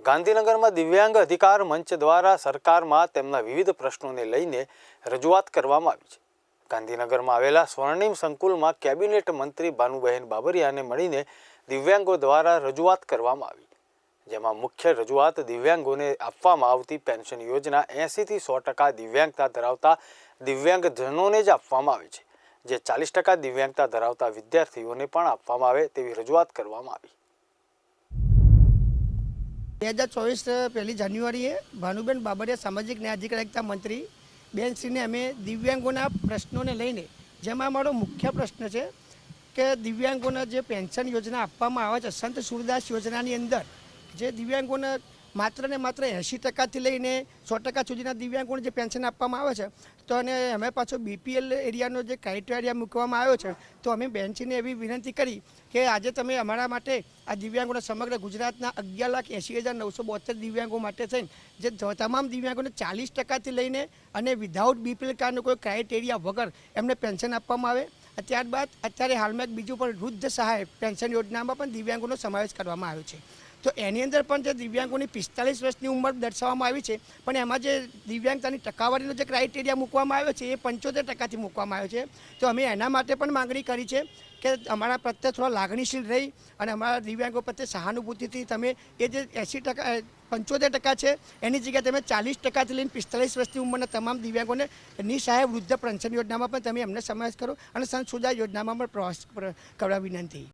ગાંધીનગરમાં દિવ્યાંગ અધિકાર મંચ દ્વારા સરકારમાં તેમના વિવિધ પ્રશ્નોને લઈને રજૂઆત કરવામાં આવી છે. ગાંધીનગરમાં આવેલા સ્વર્ણિમ સંકુલમાં કેબિનેટ મંત્રી ભાનુબહેન બાબરિયાને મળીને દિવ્યાંગો દ્વારા રજૂઆત કરવામાં આવી. જેમાં મુખ્ય રજૂઆત દિવ્યાંગોને આપવામાં આવતી પેન્શન યોજના એંસીથી સો ટકા દિવ્યાંગતા ધરાવતા દિવ્યાંગજનોને જ આપવામાં આવે છે. જે ચાલીસ ટકા દિવ્યાંગતા ધરાવતા વિદ્યાર્થીઓને પણ આપવામાં આવે તેવી રજૂઆત કરવામાં આવી. બે હજાર ચોવીસ પહેલી જાન્યુઆરીએ ભાનુબેન બાબરિયા સામાજિક ન્યાય અધિકારિકતા મંત્રી બેનશ્રીને અમે દિવ્યાંગોના પ્રશ્નોને લઈને, જેમાં અમારો મુખ્ય પ્રશ્ન છે, કે દિવ્યાંગોને જે પેન્શન યોજના આપવામાં આવે છે, સંત સુરદાસ યોજનાની અંદર, જે દિવ્યાંગોને માત્ર ને માત્ર એંશી ટકાથી લઈને સો ટકા સુધીના દિવ્યાંગોને જે પેન્શન આપવામાં આવે છે, તો અને અમે પાછો બીપીએલ એરિયાનો જે ક્રાઇટેરિયા મૂકવામાં આવ્યો છે, તો અમે બેન્ચીને એવી વિનંતી કરી કે આજે તમે અમારા માટે આ દિવ્યાંગોને સમગ્ર ગુજરાતના અગિયાર લાખ એંશી હજાર નવસો બોતેર દિવ્યાંગો માટે થઈને જે તમામ દિવ્યાંગોને ચાલીસ ટકાથી લઈને અને વિધાઉટ બીપીએલ કાર્ડનો કોઈ ક્રાઇટેરિયા વગર એમને પેન્શન આપવામાં આવે. ત્યારબાદ અત્યારે હાલમાં એક બીજું પણ વૃદ્ધ સહાય પેન્શન યોજનામાં પણ દિવ્યાંગોનો સમાવેશ કરવામાં આવ્યો છે. તો એની અંદર પણ જે દિવ્યાંગોની પિસ્તાલીસ વર્ષની ઉંમર દર્શાવવામાં આવી છે, પણ એમાં જે દિવ્યાંગતાની ટકાવારીનો જે ક્રાઇટેરિયા મૂકવામાં આવ્યો છે, એ પંચોતેર ટકાથી મૂકવામાં આવ્યો છે. તો અમે એના માટે પણ માંગણી કરી છે કે અમારા પ્રત્યે થોડા લાગણીશીલ રહી અને અમારા દિવ્યાંગો પ્રત્યે સહાનુભૂતિથી તમે એ જે એંસી ટકા પંચોતેર ટકા છે, એની જગ્યાએ તમે ચાલીસ ટકાથી લઈને પિસ્તાલીસ વર્ષની ઉંમરના તમામ દિવ્યાંગોને નિસહાય વૃદ્ધ પેન્શન યોજનામાં પણ તમે એમને સમાવેશ કરો અને સંત યોજનામાં પણ પ્રવાસ કરવા વિનંતી.